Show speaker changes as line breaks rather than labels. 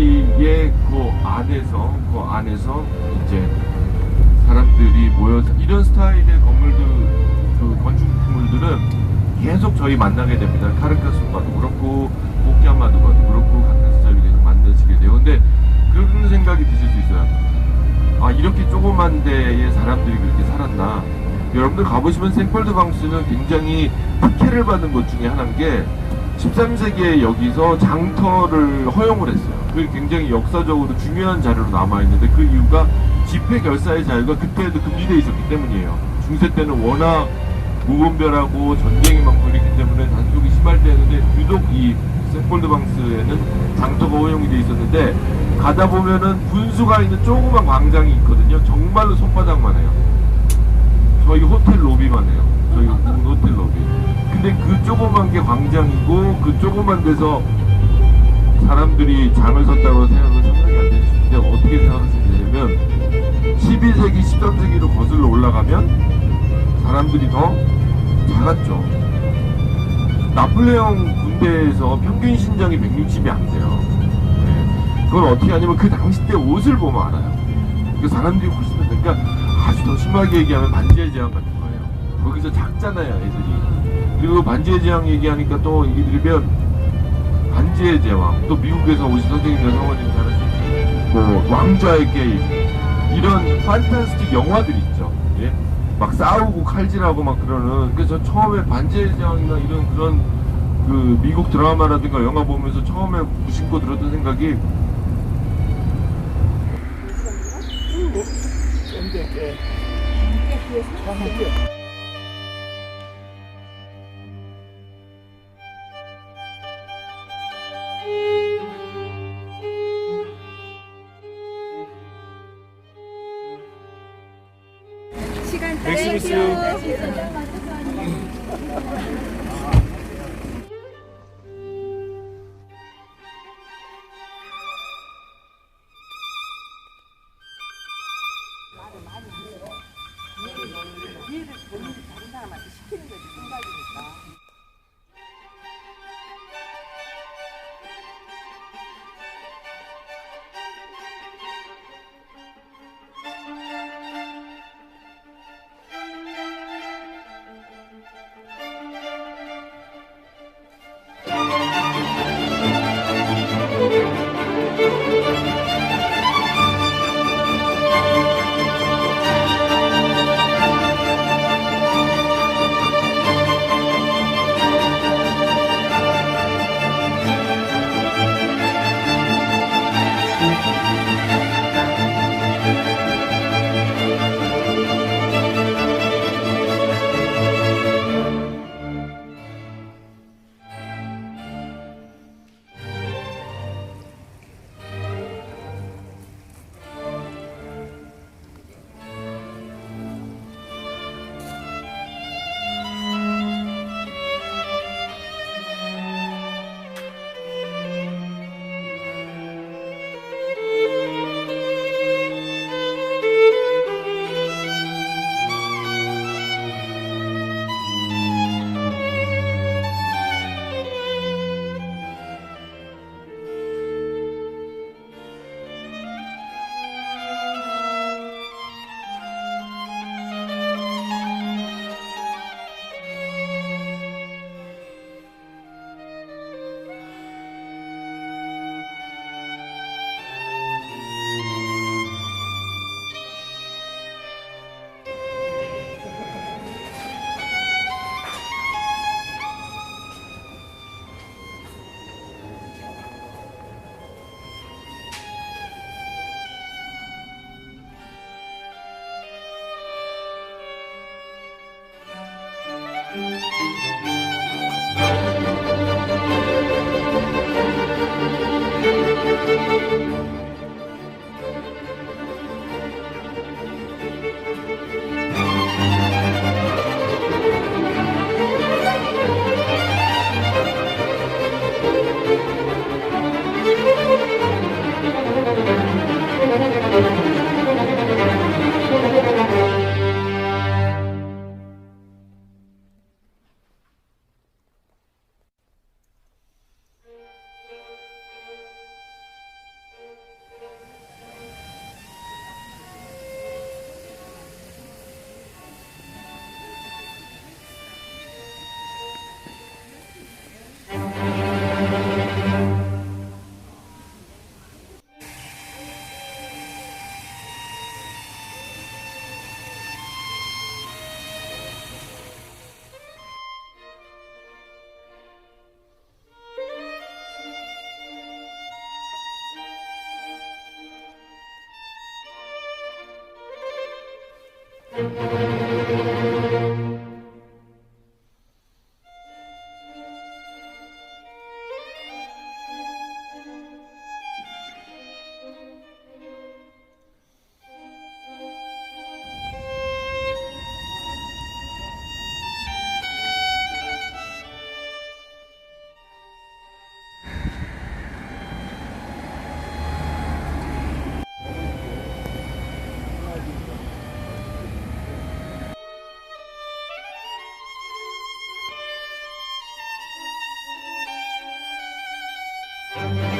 도시의 그 안에서 그 안에서 이제 사람들이 모여서 이런 스타일의 건물들 그 건축물들은 계속 저희 만나게 됩니다. 카르카스마도 그렇고 오키야마도가도 그렇고 같은 스타일이 계속 만나시게 돼요. 근데 그런 생각이 드실 수 있어요. 아 이렇게 조그만 데에 사람들이 그렇게 살았나? 여러분들 가보시면 생폴드 방스는 굉장히 특혜를 받은 것 중에 하나인 게 13세기에 여기서 장터를 허용을 했어요. 그게 굉장히 역사적으로 중요한 자료로 남아있는데 그 이유가 집회 결사의 자유가 그때에도 금지되어 있었기 때문이에요. 중세 때는 워낙 무분별하고 전쟁이 많고 이랬기 때문에 단속이 심할 때였는데 유독 이 세폴드 방스에는 장터가 허용이 돼 있었는데 가다 보면은 분수가 있는 조그만 광장이 있거든요. 정말로 손바닥만 해요. 저희 호텔 로비만 해요. 저희 호텔 로비. 근데 그 조그만 게 광장이고 그 조그만 데서 사람들이 장을 섰다고 생각은 상상이 안 되시는데 어떻게 생각하시면 되냐면 12세기, 13세기로 거슬러 올라가면 사람들이 더 작았죠. 나폴레옹 군대에서 평균 신장이 160이 안 돼요. 네. 그걸 어떻게 하냐면 그 당시 때 옷을 보면 알아요. 그 사람들이 훨씬 더, 그러니까 아주 더 심하게 얘기하면 반지의 제왕 같은 거기서 작잖아요, 애들이. 그리고 반지의 제왕 얘기하니까 또 얘기 드리면 반지의 제왕, 또 미국에서 오신 선생님이나 성원님 잘 아시는 뭐 왕좌의 게임 이런 판타스틱 영화들 있죠. 예? 막 싸우고 칼질하고 막 그러는 그래서 저 처음에 반지의 제왕이나 이런 그런 그 미국 드라마라든가 영화 보면서 처음에 무심코 들었던 생각이
시간대. 넥스 이해를 본인이 다른 사람한테 시키는 거지 생각이니까. Thank you.